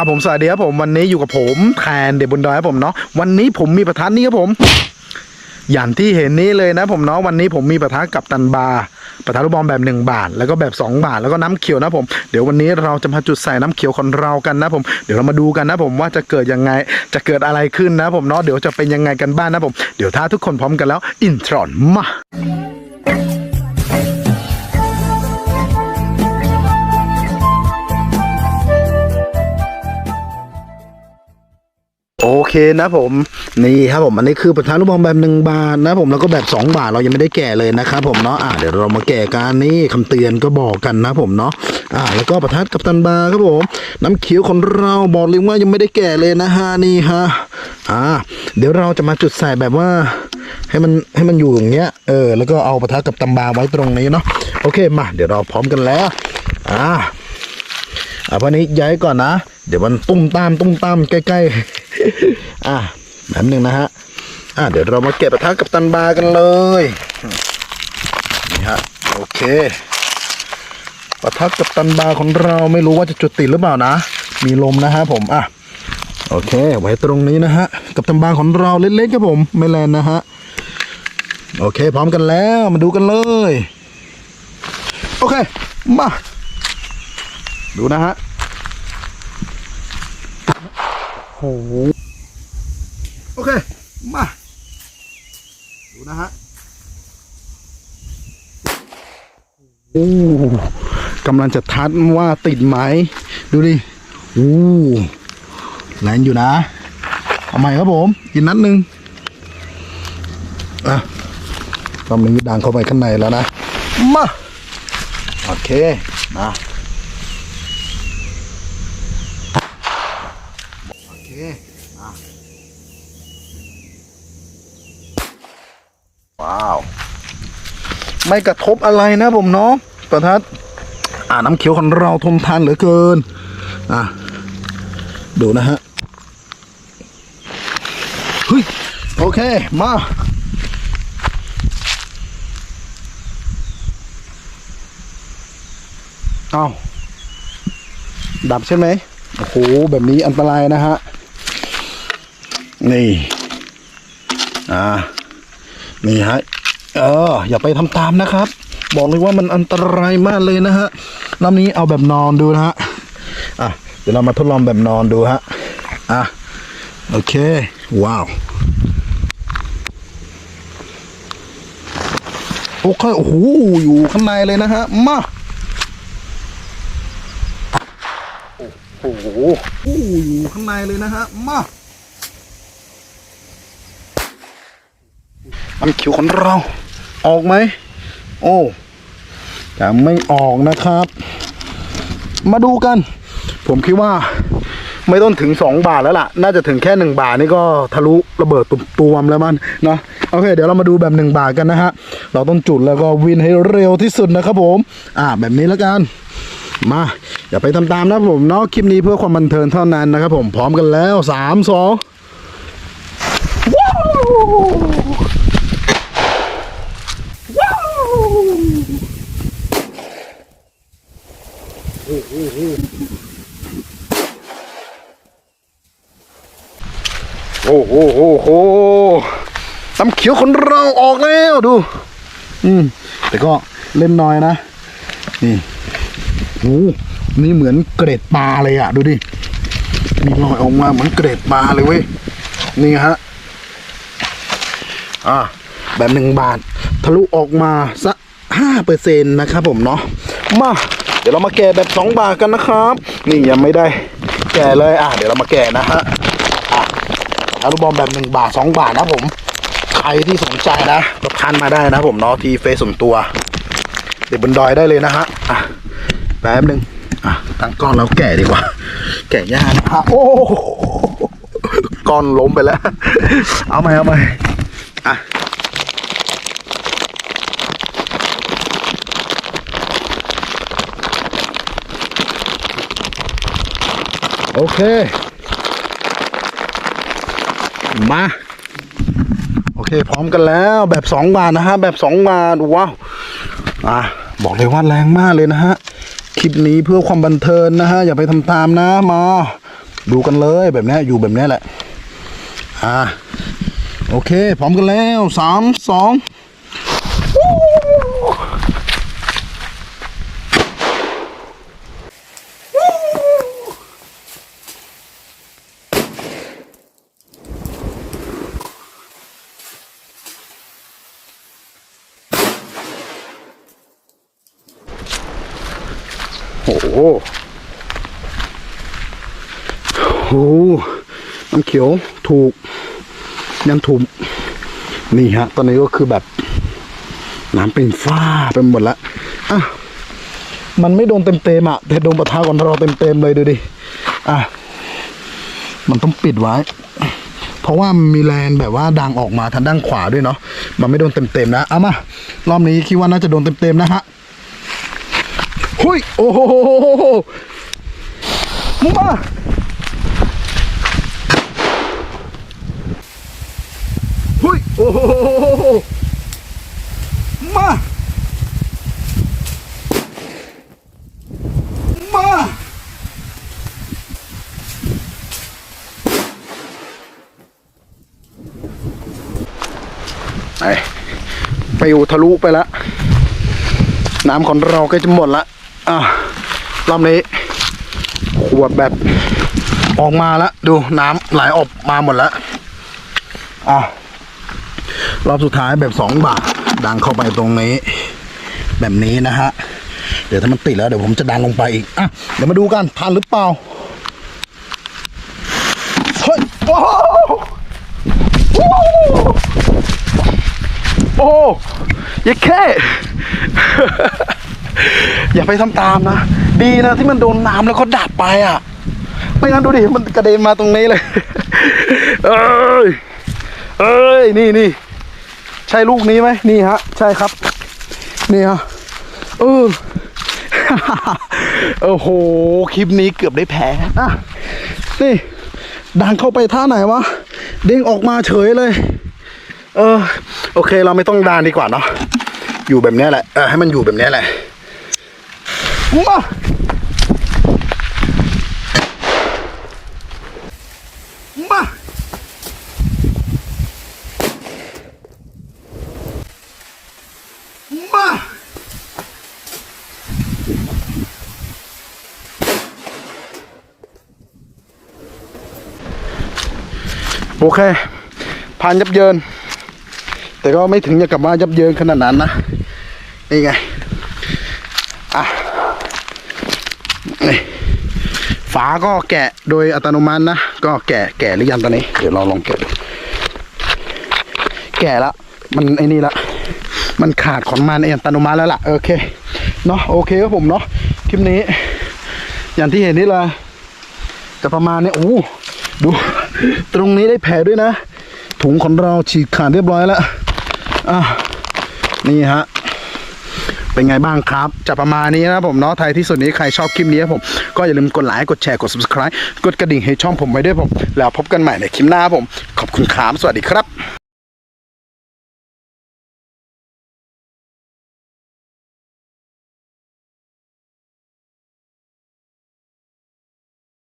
ครับผมสวัสดีครับผมวันนี้อยู่กับผมแทนเดบุญดอยครับผมเนาะวันนี้ผมมีประทัดนี่ครับผม อย่างที่เห็นนี้เลยนะผมเนาะวันนี้ผมมีประทัดกับตันบาร์ประทัดลูกบอลแบบ1บาท แล้วก็แบบ 2 บาทแล้วก็น้ำเขียวนะผมเดี๋ยววันนี้เราจะมาจุดใส่น้ำเขียวของเรากันนะผมเดี๋ยวเรามาดูกันนะผมว่าจะเกิดยังไงจะเกิดอะไรขึ้นนะผมเนาะเดี๋ยวจะเป็นยังไงกันบ้างนะผมเดี๋ยวถ้าทุกคนพร้อมกันแล้วอินทรอนมา โอเคนะผมนี่ครับผมอันนี้คือประทัดลูกบอลแบบหนึ่งบาทนะผมแล้วก็แบบ2บาทเรายังไม่ได้แก่เลยนะครับผมเนาะอ่าเดี๋ยวเรามาแก่กันนี่คำเตือนก็บอกกันนะผมเนาะอ่าแล้วก็ประทัดกับตันบาครับผมน้ำเขียวของเราบอกเลยว่ายังไม่ได้แก่เลยนะฮะนี่ฮะอ่าเดี๋ยวเราจะมาจุดใส่แบบว่าให้มันให้มันอยู่อย่างเงี้ยเออแล้วก็เอาประทัดกับตันบาไว้ตรงนี้เนาะโอเคมาเดี๋ยวเราพร้อมกันแล้วอ่าอะวันนี้ย้ายก่อนนะ เดี๋ยวมันตุ้มตามตุ้มตามใกล้ๆ อะแบบหนึ่งนะฮะ อะเดี๋ยวเรามาเก็บประทัดกับตันบากันเลย นี่ฮะ โอเคประทัดกับตันบาของเราไม่รู้ว่าจะจุดติดหรือเปล่านะ มีลมนะฮะผมอะโอเค ไว้ตรงนี้นะฮะ กับตันบาของเราเล็กๆครับผมไม่แรงนะฮะ โอเค พร้อมกันแล้วมาดูกันเลย โอเค มา ดูนะฮะ โอ้โหโอเค มา ดูนะฮะโอ้กำลังจะทัดว่าติดไหม ดูดิโอ้แรงอยู่นะเอาใหม่ครับผม อีกนัดหนึ่งอะตอนนี้ดังเข้าไปข้างในแล้วนะ มา โอเค มา โอเคมาว้าว ไม่กระทบอะไรนะผมเนาะประทัดอ่าน้ำเขียวของเราทนทานเหลือเกิน อะ ดูนะฮะเฮ้ยโอเค มาเอาดับใช่ไหมโอ้โห แบบนี้อันตรายนะฮะ นี่ อ่า นี่ฮะ เอออย่าไปทำตามนะครับ บอกเลยว่ามันอันตรายมากเลยนะฮะรอบนี้เอาแบบนอนดูนะฮะอะเดี๋ยวเรามาทดลองแบบนอนดูฮะอะโอเค ว้าวโอเคโอ้โหอยู่ข้างในเลยนะฮะมาโอ้โหอยู่ข้างในเลยนะฮะมา มันคิวของเรา ออกไหม โอ้จะไม่ออกนะครับ มาดูกัน ผมคิดว่าไม่ต้องถึง 2 บาทแล้วล่ะ น่าจะถึงแค่ 1 บาทนี่ก็ทะลุระเบิดตุ่มตวมแล้วมันนะโอเค เดี๋ยวเรามาดูแบบ 1 บาทกันนะฮะ เราต้องจุดแล้วก็วินให้เร็วที่สุดนะครับผม อ่า แบบนี้แล้วกัน มาอย่าไปทำตามนะผมเนาะคลิปนี้เพื่อความบันเทิงเท่านั้นนะครับผมพร้อมกันแล้ว 3 2 โอ้โหโอ้โหน้ำเขียวของเราออกแล้วดู อืม แต่ก็เล่นน้อยนะ นี่โอ้นี่เหมือนเกรดปลาเลยอะ ดูดิ มีรอยออกมาเหมือนเกรดปลาเลยเว้ย นี่ฮะ อ่า แบบหนึ่งบาท ทะลุออกมาสักห้าเปอร์เซ็นต์นะครับผมเนาะ มา เดี๋ยวเรามาแกะแบบสองบาทกันนะครับ นี่ยังไม่ได้แกะเลยอะเดี๋ยวเรามาแกะนะฮะอะอนุบอลแบบหนึ่งบาทสองบาทนะผม ใครที่สนใจนะก็ทันมาได้นะผมเนาะที่เฟซส่วนตัว เดี๋ยวบนดอยได้เลยนะฮะอะแป๊บหนึ่งอะตั้งก้อนแล้วแก่ดีกว่า แก่ยากนะฮะโอ้ก้อนล้มไปแล้ว เอาใหม่เอาใหม่อะ โอเค มา โอเค พร้อมกันแล้วแบบสองบาทนะฮะ แบบสองบาทว้าวอะบอกเลยว่าแรงมากเลยนะฮะ คลิปนี้เพื่อความบันเทิงนะฮะ อย่าไปทำตามนะมา ดูกันเลยแบบนี้อยู่แบบนี้แหละ อ่าโอเค พร้อมกันแล้วสามสอง โอ้โหโอ้น้ำเขียวถูกยังถูกนี่ฮะ ตอนนี้ก็คือแบบน้ำเป็นฝ้าไปหมดละอะมันไม่โดนเต็มๆอะ แต่โดนปะทะของเราเต็มๆเลยดูดิ อะ มันต้องปิดไว้ เพราะว่ามันมีแรงแบบว่าดังออกมาทางด้านขวาด้วยเนาะ มันไม่โดนเต็มๆนะ เอามา รอบนี้คิดว่าน่าจะโดนเต็มๆนะฮะ หุยโอ้โหมึงมาหุยโอ้โหมามาไปไปอยู่ทะลุไปแล้วน้ำของเราก็จะหมดละ อะรอบนี้ขวดแบบออกมาแล้วดูน้ำไหลออกมาหมดแล้วอะรอบสุดท้ายแบบสองบาทดังเข้าไปตรงนี้ แบบนี้นะฮะ เดี๋ยวถ้ามันติดแล้วเดี๋ยวผมจะดันลงไปอีกอะเดี๋ยวมาดูกันทันหรือเปล่าเฮ้ยโอ้โหโอ้โหโอ้โหอย่แค่ อย่าไปทำตามนะ ดีนะที่มันโดนน้ำแล้วก็ดับไปอะ ไม่งั้นดูดิ มันกระเด็นมาตรงนี้เลย เอ้ย เอ้ย นี่นี่ ใช่ลูกนี้ไหม นี่ฮะ ใช่ครับ นี่ฮะ เออโอ้โห คลิปนี้เกือบได้แพ้อะนี่ ดังเข้าไปท่าไหนวะ เด้งออกมาเฉยเลย เออ โอเค เราไม่ต้องดานดีกว่าเนาะ อยู่แบบนี้แหละ เออ ให้มันอยู่แบบนี้แหละ มามามาโอเค ผ่านยับเยิน แต่ก็ไม่ถึงจะกลับมายับเยินขนาดนั้นนะ นี่ไง ฝาก็แกะโดยอัตโนมัตินะ ก็แกะแกะหรือยังตอนนี้ เดี๋ยวเราลองแกะดูแกะแล้วมันไอ้นี่ละ มันขาดของมันเองอัตโนมัติแล้วล่ะ โอเค เนาะโอเคครับผมเนาะคลิปนี้ อย่างที่เห็นนี่เลยจะประมาณนี้โอ้ดู ตรงนี้ได้แผลด้วยนะ ถุงของเราฉีกขาดเรียบร้อยแล้ว อะ นี่ฮะ เป็นไงบ้างครับ จะประมาณนี้นะผมเนาะไทยที่สุดนี้ใครชอบคลิปนี้ผมก็อย่าลืมกดไลค์กดแชร์กด subscribe กดกระดิ่งให้ช่องผมไว้ด้วยผม แล้วพบกันใหม่ในคลิปหน้าผม ขอบคุณครับสวัสดีครับ